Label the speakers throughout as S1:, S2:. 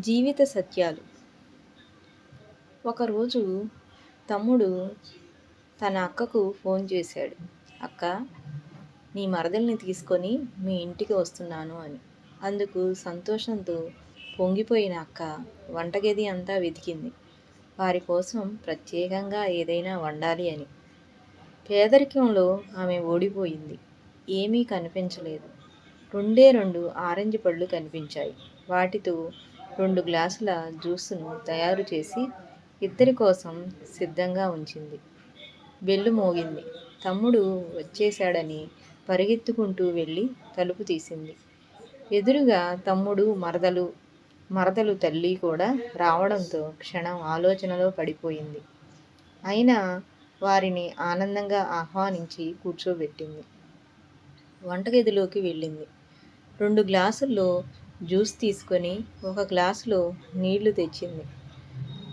S1: జీవిత సత్యాలు. ఒకరోజు తమ్ముడు తన అక్కకు ఫోన్ చేశాడు. అక్క నీ మరదల్ని తీసుకొని మీ ఇంటికి వస్తున్నాను అని. అందుకు సంతోషంతో పొంగిపోయిన అక్క వంటగది అంతా వెతికింది. వారి కోసం ప్రత్యేకంగా ఏదైనా వండాలి అని. పేదరికంలో ఆమె ఓడిపోయింది. ఏమీ కనిపించలేదు. రెండే రెండు ఆరెంజ్ పళ్ళు కనిపించాయి. వాటితో రెండు గ్లాసుల జ్యూస్ను తయారు చేసి ఇద్దరి కోసం సిద్ధంగా ఉంచింది. బెల్లు మోగింది. తమ్ముడు వచ్చేశాడని పరిగెత్తుకుంటూ వెళ్ళి తలుపు తీసింది. ఎదురుగా తమ్ముడు మరదలు మరదలు తల్లి కూడా రావడంతో క్షణం ఆలోచనలో పడిపోయింది. అయినా వారిని ఆనందంగా ఆహ్వానించి కూర్చోబెట్టింది. వంటగదిలోకి వెళ్ళింది. రెండు గ్లాసుల్లో జ్యూస్ తీసుకొని ఒక గ్లాసులో నీళ్ళు తెచ్చింది.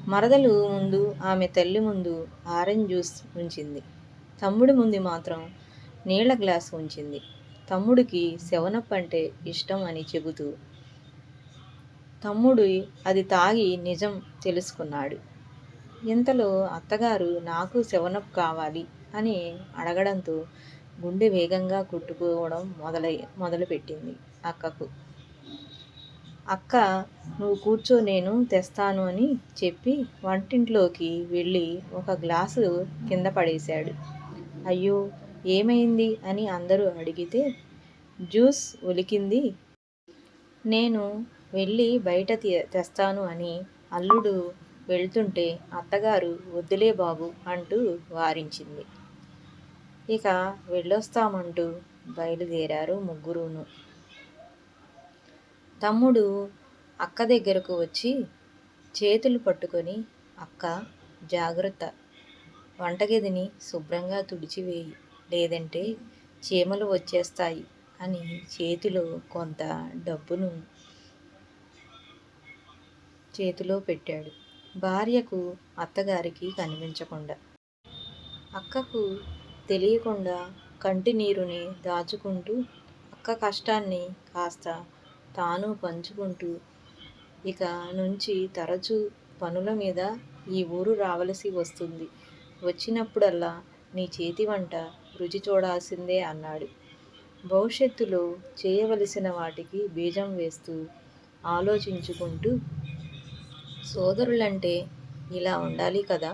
S1: మరదలు ముందు ఆమె తల్లి ముందు ఆరెంజ్ జ్యూస్ ఉంచింది. తమ్ముడి ముందు మాత్రం నీళ్ళ గ్లాసు ఉంచింది. తమ్ముడికి సెవనప్ అంటే ఇష్టం అని చెబుతూ తమ్ముడు అది తాగి నిజం తెలుసుకున్నాడు. ఇంతలో అత్తగారు నాకు సెవనప్ కావాలి అని అడగడంతో గుండె వేగంగా కుట్టుకోవడం మొదలై మొదలుపెట్టింది అక్కకు. అక్క నువ్వు కూర్చో నేను తెస్తాను అని చెప్పి వంటింట్లోకి వెళ్ళి ఒక గ్లాసు కింద పడేశాడు. అయ్యో ఏమైంది అని అందరూ అడిగితే జ్యూస్ ఒలికింది నేను వెళ్ళి బయట తెస్తాను అని అల్లుడు వెళ్తుంటే అత్తగారు వద్దులే బాబు అంటూ వారించింది. ఇక వెళ్ళొస్తామంటూ బయలుదేరారు ముగ్గురును. తమ్ముడు అక్క దగ్గరకు వచ్చి చేతులు పట్టుకొని అక్క జాగ్రత్త. వంటగదిని శుభ్రంగా తుడిచివేయి. లేదంటే చీమలు వచ్చేస్తాయి అని చేతిలో కొంత డబ్బును చేతిలో పెట్టాడు. భార్యకు అత్తగారికి కనిపించకుండా. అక్కకు తెలియకుండా కంటి నీరుని దాచుకుంటూ అక్క కష్టాన్ని కాస్త తాను పంచుకుంటూ ఇక నుంచి తరచూ పనుల మీద ఈ ఊరు రావలసి వస్తుంది. వచ్చినప్పుడల్లా నీ చేతి వంట రుచి చూడాల్సిందే అన్నాడు. భవిష్యత్తులో చేయవలసిన వాటికి బీజం వేస్తూ ఆలోచించుకుంటూ సోదరులంటే ఇలా ఉండాలి కదా?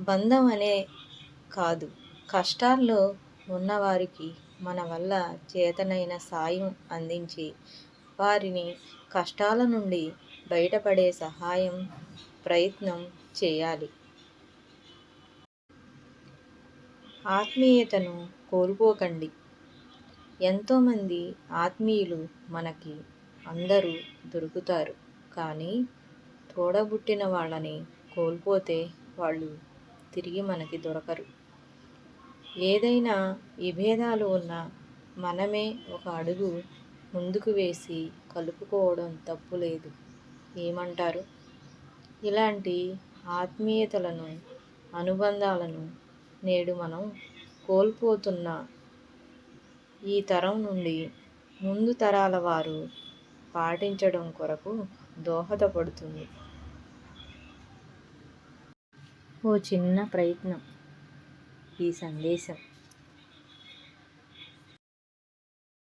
S1: బంధం అనే కాదు కష్టాల్లో ఉన్నవారికి మన వల్ల చేతనైన సాయం అందించి వారిని కష్టాల నుండి బయటపడే సహాయం ప్రయత్నం చేయాలి. ఆత్మీయతను కోల్పోకండి. ఎంతోమంది ఆత్మీయులు మనకి అందరూ దొరుకుతారు. కానీ తోడబుట్టిన వాళ్ళని కోల్పోతే వాళ్ళు తిరిగి మనకి దొరకరు. ఏదైనా విభేదాలు ఉన్నా మనమే ఒక అడుగు ముందుకు వేసి కలుపుకోవడం తప్పు లేదు. ఏమంటారు? ఇలాంటి ఆత్మీయతలను అనుబంధాలను నేడు మనం కోల్పోతున్న ఈ తరం నుండి ముందు తరాల వారు పాటించడం కొరకు దోహదపడుతుంది. ఓ చిన్న ప్రయత్నం. ఈ సందేశం.